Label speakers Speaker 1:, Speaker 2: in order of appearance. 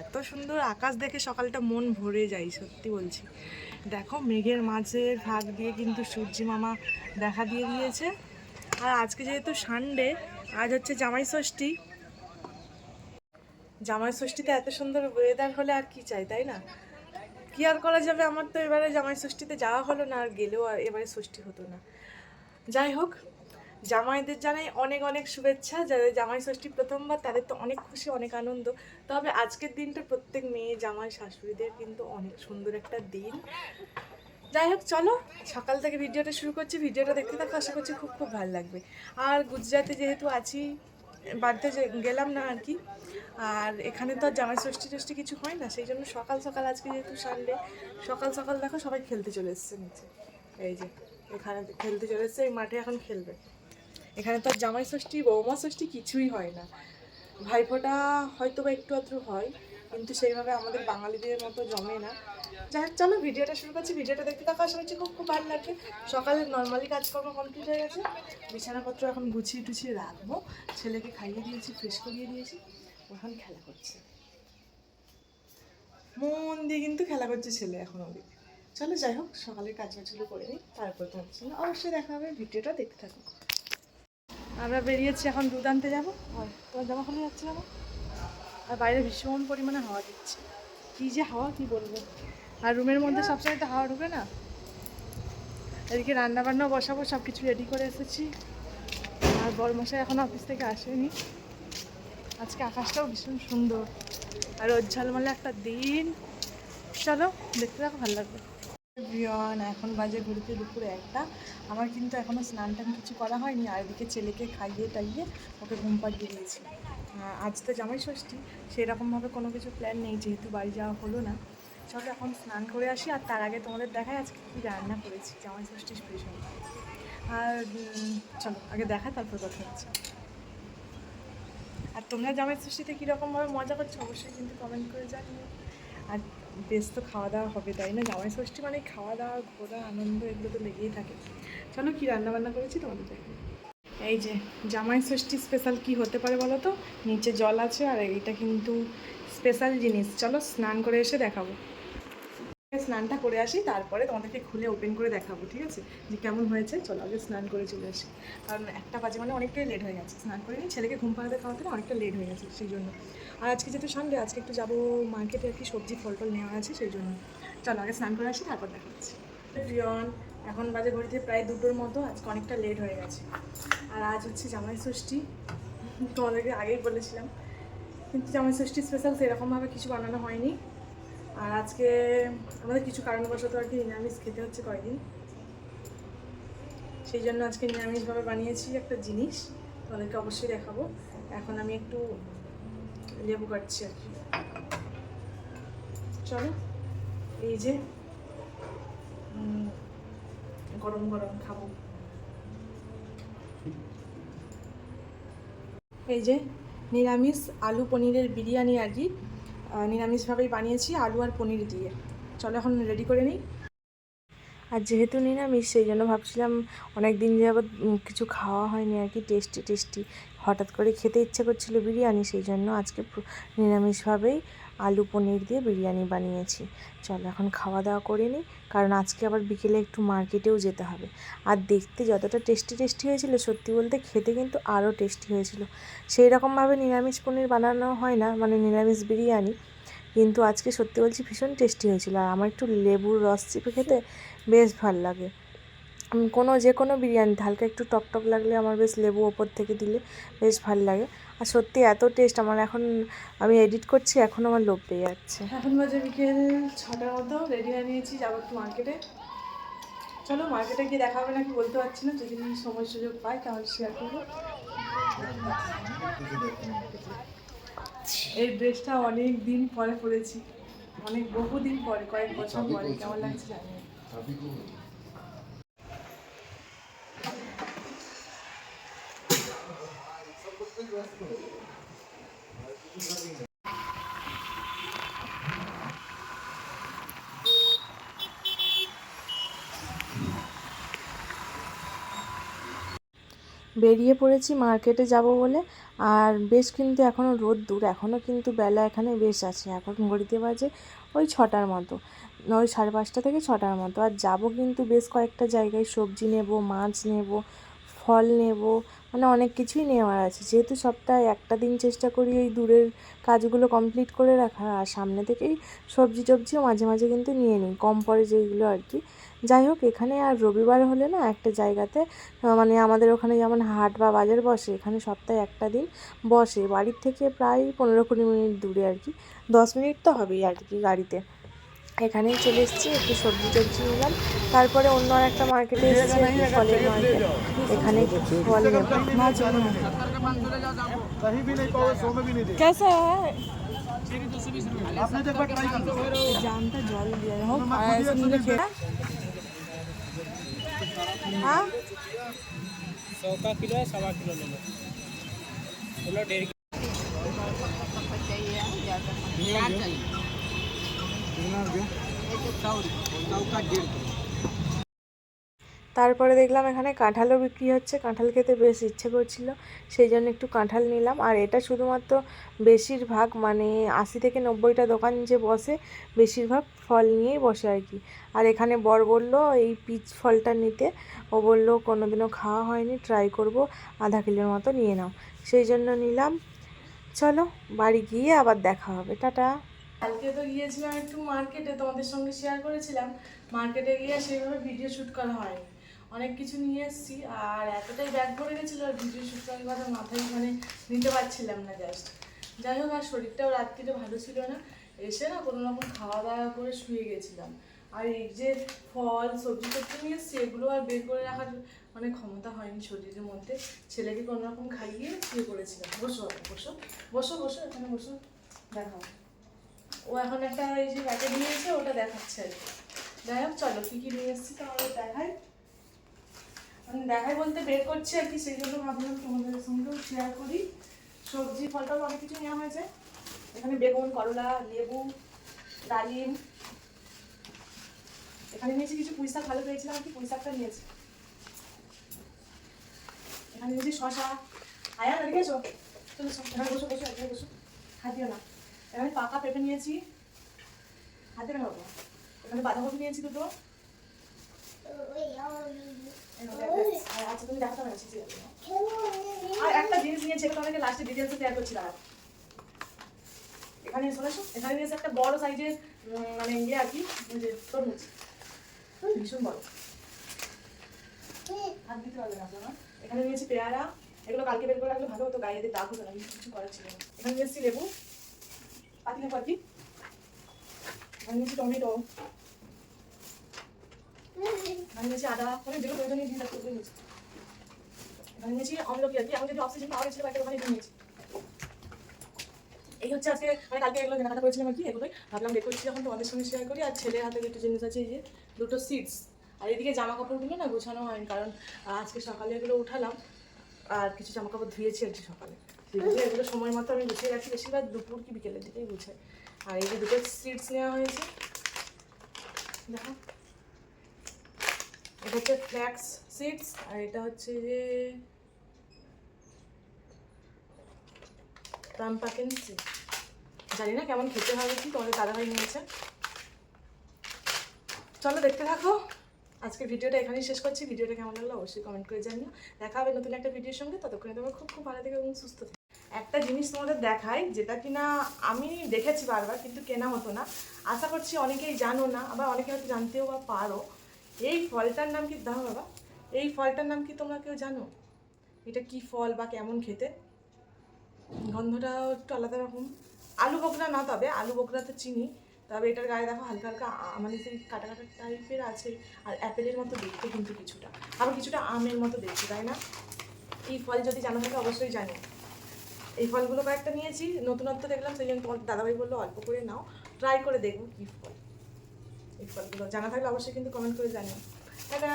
Speaker 1: এত সুন্দর আকাশ দেখে সকালটা মন ভরে যায়, সত্যি বলছি। দেখো মেঘের মাঝে ভাগ দিয়ে কিন্তু সূর্যি মামা দেখা দিয়ে দিয়েছে। আর আজকে যেহেতু সানডে আজ হচ্ছে জামাই ষষ্ঠী। জামাই ষষ্ঠীতে এত সুন্দর ওয়েদার হলে আর কি চাই, তাই না? কি আর করা যাবে? আমার তো এবারে জামাই ষষ্ঠীতে যাওয়া হলো না, আর গেলেও এবারে ষষ্ঠী হতো না। যাই হোক জামাইদের জানাই অনেক অনেক শুভেচ্ছা। যাদের জামাই ষষ্ঠী প্রথমবার তাদের তো অনেক খুশি, অনেক আনন্দ। তবে আজকের দিনটা প্রত্যেক মেয়ে, জামাই, শাশুড়িদের কিন্তু অনেক সুন্দর একটা দিন। যাই হোক, চলো, সকাল থেকে ভিডিওটা শুরু করছি। ভিডিওটা দেখতে থাকো, আশা করছি খুব খুব ভালো লাগবে। আর গুজরাটে যেহেতু আছি, বাড়িতে গেলাম না আর কি, আর এখানে তো আর জামাই ষষ্ঠী ষষ্ঠী কিছু হয় না, সেই জন্য সকাল সকাল আজকে যেহেতু সানডে সকাল সকাল দেখো সবাই খেলতে চলে এসছে নিচে। এই যে, এখানে খেলতে চলে এসছে, এই মাঠে এখন খেলবে। এখানে তো জামাই ষষ্ঠী, বৌমা ষষ্ঠী কিছুই হয় না। ভাইফোঁটা হয়তো বা একটু আধটু হয়, কিন্তু সেইভাবে আমাদের বাঙালিদের মতো জমে না। যাই হোক, চলো ভিডিওটা শুরু করছি। ভিডিওটা দেখতে থাকা, আশা করছি খুব খুব ভালো লাগবে। সকালে নর্মালি কাজকর্ম কমপ্লিট হয়ে গেছে। বিছানাপত্র এখন গুছিয়ে টুছিয়ে রাখব। ছেলেকে খাইয়ে দিয়েছি ফ্রেশ করিয়ে দিয়েছি। এখন খেলা করছে। মন দিয়ে কিন্তু খেলা করছে ছেলে এখন অবধি। চলো যাই হোক, সকালের কাজ বাজগুলো করে নিই, তারপর তোমার সঙ্গে অবশ্যই দেখা হবে। ভিডিওটা দেখতে থাকো। আমরা বেরিয়েছি এখন দুধ আনতে যাব তোমার জামা খুলে যাচ্ছে যাব আর বাইরে ভীষণ পরিমাণে হাওয়া দিচ্ছে। কী যে হাওয়া কি বলব? আর রুমের মধ্যে সবসময় তো হাওয়া ঢুকে না? এদিকে রান্না বান্নাও বসাবো সব কিছু রেডি করে এসেছি। আর বরমশাই এখন অফিস থেকে আসেনি। আজকে আকাশটাও ভীষণ সুন্দর। আর ওর ঝলমলে একটা দিন। চলো দেখতে থাকো ভালো লাগবে। বিয়ন এখন বাজে ঘুরতে দুপুরে একটা। আমার কিন্তু এখনও স্নান টান কিছু করা হয়নি, আর এদিকে ছেলেকে খাইয়ে টাইয়ে ওকে ঘুম পাড়িয়ে দিয়েছি। আজ তো জামাই ষষ্ঠী, সেরকমভাবে কোনো কিছু প্ল্যান নেই, যেহেতু বাড়ি যাওয়া হলো না। চলো এখন স্নান করে আসি, আর তার আগে তোমাদের দেখায় আজকে কী রান্না করেছি, জামাই ষষ্ঠী স্পেশাল আর চলো, আগে দেখা তারপর কথা হচ্ছে। আর তোমরা জামাই ষষ্ঠীতে কীরকমভাবে মজা করছ, অবশ্যই কিন্তু কমেন্ট করে জানিও। আর বেশ তো খাওয়া দাওয়া হবে, তাই না? জামাই ষষ্ঠী মানে খাওয়া দাওয়া ঘোরা, আনন্দ এগুলো তো লেগেই থাকে। চলো কী রান্না বান্না করেছি তোমাদের দেখো এই যে, জামাই ষষ্ঠী স্পেশাল কি হতে পারে বলো তো? নিচে জল আছে আর এইটা কিন্তু স্পেশাল জিনিস। চলো স্নান করে এসে দেখাবো। স্নানটা করে আসি, তারপরে তোমাদেরকে খুলে ওপেন করে দেখাবো, ঠিক আছে? যে কেমন হয়েছে? চলো আগে স্নান করে চলে আসি। কারণ একটা বাজে মানে অনেকটাই লেট হয়ে গেছে। স্নান করে নিই ছেলেকে ঘুম পাড়াতে খাওয়াতে অনেকটা লেট হয়ে গেছে সেই জন্য। আর আজকে যেহেতু সানডে আজকে একটু যাব মার্কেটে আর কি সবজি ফল টল নেওয়া আছে সেই জন্য। চলো আগে স্নান করে আসি, তারপর দেখা হচ্ছে এখন বাজে ঘড়িতে প্রায় দুটোর মতো, আজকে অনেকটা লেট হয়ে গেছে। আর আজ হচ্ছে জামাই ষষ্ঠী। তোমাদেরকে আগেই বলেছিলাম। কিন্তু জামাই ষষ্ঠী স্পেশাল সেরকমভাবে কিছু বানানো হয়নি। আর আজকে আমাদের কিছু কারণবশত আর কি নিরামিষ খেতে হচ্ছে কয়েকদিন। সেই জন্য আজকে নিরামিষভাবে বানিয়েছি একটা জিনিস, তোমাদেরকে অবশ্যই দেখাবো। এখন আমি একটু লেবু কাটছি আর কি। চলো, এই যে গরম গরম খাব। এই যে, নিরামিষ আলু পনিরের বিরিয়ানি আর কি। নিরামিষভাবেই বানিয়েছি আলু আর পনির দিয়ে। চলো এখন রেডি করে নিই। আর যেহেতু নিরামিষ, সেই জন্য ভাবছিলাম অনেক দিন যাবৎ কিছু খাওয়া হয়নি আর কি টেস্টি টেস্টি হঠাৎ করে খেতে ইচ্ছে করছিল বিরিয়ানি, সেই জন্য আজকে নিরামিষভাবেই আলু পনির দিয়ে বিরিয়ানি বানিয়েছি। চলো এখন খাওয়া দাওয়া করে নিই, কারণ আজকে আবার বিকেলে একটু মার্কেটেও যেতে হবে। আর দেখতে যতটা টেস্টি টেস্টি হয়েছিল, সত্যি বলতে খেতে কিন্তু আরও টেস্টি হয়েছিল। সেই রকমভাবে নিরামিষ পনির বানানো হয় না মানে নিরামিষ বিরিয়ানি। কিন্তু আজকে সত্যি বলছি ভীষণ টেস্টি হয়েছিল। আর আমার একটু লেবুর রস চিপে খেতে বেশ ভালো লাগে। কোনো যে কোনো বিরিয়ানিতে হালকা একটু টক টক লাগলে আমার বেশ লেবু ওপর থেকে দিলে বেশ ভালো লাগে। আর সত্যি এত টেস্ট আমার এখন আমি এডিট করছি এখন আমার লোভ পেয়ে যাচ্ছে। এখন বাজে বিকেল ছটার মতো রেডি হয়ে নিয়েছি যাব একটু মার্কেটে চলো মার্কেটে গিয়ে দেখা হবে নাকি বলতে পারছি না যদি সময় সুযোগ পাই তাহলে শেয়ার করব। এই ড্রেসটা অনেক দিন পরে পরেছি অনেক বহুদিন পরে কয়েক বছর পরে কেমন লাগছে জানি
Speaker 2: বেরিয়ে পড়েছি মার্কেটে যাব বলে, আর বেশ কিন্তু এখনও রোদ দূর এখনও কিন্তু বেলা এখানে বেশ আছে, এখন ঘড়িতে বাজে ওই ছটার মতো, ওই সাড়ে পাঁচটা থেকে ছটার মতো, আর যাব কিন্তু বেশ কয়েকটা জায়গায় সবজি নেব, মাছ নেব, ফল নেব মানে অনেক কিছুই নেওয়ার আছে। যেহেতু সপ্তাহে একটা দিন চেষ্টা করি এই দূরের কাজগুলো কমপ্লিট করে রাখা, আর সামনে থেকেই সবজি টবজিও মাঝে মাঝে কিন্তু নিয়ে নিই, কম পরে যেগুলো আর কি। যাই হোক, এখানে আর রবিবার হলে না একটা জায়গাতে মানে আমাদের ওখানে যেমন হাট বা বাজার বসে, এখানে সপ্তাহে একটা দিন বসে। বাড়ির থেকে প্রায় পনেরো কুড়ি মিনিট দূরে আর কি। দশ মিনিট তো হবেই আর কি গাড়িতে। এখানেই চলে এসেছি একটু সবজি টবজি নিলাম তারপরে অন্য আর একটা মার্কেটে এসেছি আর কি, ফলের মার্কেট এখানে ফল নেব
Speaker 3: कहीं भी नहीं पाओगे सौ में भी नहीं देगा
Speaker 1: कैसा है
Speaker 3: आपने तो एक बार ट्राई कर लो
Speaker 1: জানটা জল দিয়ে হোক আর নিলে খেয়ে হ্যাঁ
Speaker 4: सौ का किलो है सवा किलो ले लो बोलो डेढ़ किलो सौ का डेढ़ किलो
Speaker 2: তারপরে দেখলাম এখানে কাঁঠালও বিক্রি হচ্ছে। কাঁঠাল খেতে বেশ ইচ্ছে করছিল, সেই জন্য একটু কাঁঠাল নিলাম। আর এটা শুধুমাত্র বেশিরভাগ মানে আশি থেকে নব্বইটা দোকান যে বসে, বেশিরভাগ ফল নিয়েই বসে আর কি। আর এখানে বর বলল, এই পিচ ফলটা নিতে। ও বলল, কোনোদিনও খাওয়া হয়নি, ট্রাই করব, আধা কিলোর মতো নিয়ে নাও। সেই জন্য নিলাম। চলো, বাড়ি গিয়ে আবার দেখা হবে। টাটা।
Speaker 1: কালকে তো গিয়েছিলাম একটু মার্কেটে তোমাদের সঙ্গে শেয়ার করেছিলাম। মার্কেটে গিয়ে সেইভাবে ভিডিও শ্যুট করা হয়নি। অনেক কিছু নিয়ে এসেছি, আর এতটাই ব্যাগ ভরে গেছিল, আর ভিডিও শ্যুট করার কথা মাথায় মানে নিতে পারছিলাম না জাস্ট যাই হোক, আর শরীরটাও রাত্রিতে ভালো ছিল না। এসে না কোনো রকম খাওয়া দাওয়া করে শুয়ে গেছিলাম। আর এই যে ফল সবজি টবজি নিয়ে এসেছি, এগুলো আর বের করে রাখার মানে ক্ষমতা হয়নি শরীরের মধ্যে। ছেলেকে কোনো রকম খাইয়ে শুয়ে পড়েছিলাম। বসো বসো বসো বসো, এখানে বসো, দেখাও। ও এখন একটা এই যে প্যাকেট নিয়েছে ওটা দেখাচ্ছে যাই হোক, চলো, কী কী নিয়ে এসেছি তাহলে দেখাই। আমি দেখাই বলতে বের করছি আর কি, সেই জন্য ভাবলাম তোমাদের সঙ্গেও শেয়ার করি। সবজি, ফলটাও অনেক কিছু নেওয়া হয়েছে। এখানে বেগুন, করলা, লেবু, ডালিম। এখানে নিয়েছি কিছু পুঁই শাক, ভালো পেয়েছিলাম কি, পুঁই শাকটা নিয়েছি। এখানে নিয়েছি শশা আয়া দেখেছ চলো সব এখানে বসো বসো বসো। হাত দিও না। এখানে পাকা পেঁপে নিয়েছি। হাতে না বাবা এখানে বাঁধাকপি নিয়েছি দুটো। আচ্ছা তুমি দেখাতে পারছি আর একটা জিনিস নিয়েছি এটা তোমাকে লাস্টে ডিটেলসে শেয়ার করছি দাঁড়া এখানে শোনাছো এখানে নিয়েছে একটা বড় সাইজের মানে ইয়ে আর কি তরমুজ। ভীষণ বড়। হাত দিতে পারবে না আপনারা এখানে নিয়েছি পেয়ারা। এগুলো কালকে বের করে রাখলে ভালো হতো গায়ে দাগ হতো না কিছু করার ছিল এখানে নিয়েছি লেবু। এখানে এখানে এখানে এখন একটা এই হচ্ছে আজকে মানে কালকে এগুলো কেনাকাটা করেছিলাম কি, এগুলোই। ভাবলাম বের যখন তোমাদের সঙ্গে শেয়ার করি। আর ছেলের হাতে দুটো জিনিস আছে, এই যে দুটো সিটস আর এদিকে জামা কাপড়গুলো না গোছানো হয়নি, কারণ আজকে সকালে এগুলো উঠালাম। আর কিছু জামা কাপড় ধুয়েছি আর কি সকালে। এগুলো সময় মতো আমি গুছিয়ে রাখি বেশিরভাগ, দুপুর কি বিকেলের দিকেই গুছাই। আর এই যে দুটো সিটস নেওয়া হয়েছে। দেখো। এটা হচ্ছে ফ্ল্যাক্স সিডস আর এটা হচ্ছে যে পাম্পাকেন সিড জানি না কেমন খেতে হবে, কি তোমাদের দাদাভাই নিয়েছে। চলো দেখতে থাকো। আজকের ভিডিওটা এখানেই শেষ করছি। ভিডিওটা কেমন লাগল অবশ্যই কমেন্ট করে জানিও। দেখা হবে নতুন একটা ভিডিওর সঙ্গে। ততক্ষণে তোমরা খুব খুব ভালো থেকে এবং সুস্থ থেকো। একটা জিনিস তোমাদের দেখাই, যেটা কিনা আমি দেখেছি বারবার, কিন্তু কেনা হতো না। আশা করছি অনেকেই জানো না, আবার অনেকে হয়তো জানতেও বা পারো। এই ফলটার নাম কি, দাও বাবা। এই ফলটার নাম কি তোমরা কেউ জানো? এটা কি ফল বা কেমন খেতে? গন্ধটাও একটু আলাদা রকম। আলু বকরা না তবে, আলু বকরা তো চিনি। তবে এটার গায়ে দেখো হালকা হালকা মানে সেই কাটা কাটা টাইপের আছে, আর অ্যাপেলের মতো দেখতে কিন্তু কিছুটা। আবার কিছুটা আমের মতো দেখতে, তাই না? এই ফল যদি জানা থাকে অবশ্যই জানি। এই ফলগুলো কয়েকটা নিয়েছি, নতুনত্ব দেখলাম, সেই জন্য তোমার দাদাভাই বলল অল্প করে নাও। ট্রাই করে দেখব কী ফল। এই ফলগুলো জানা থাকলে অবশ্যই কিন্তু কমেন্ট করে জানিও। টাটা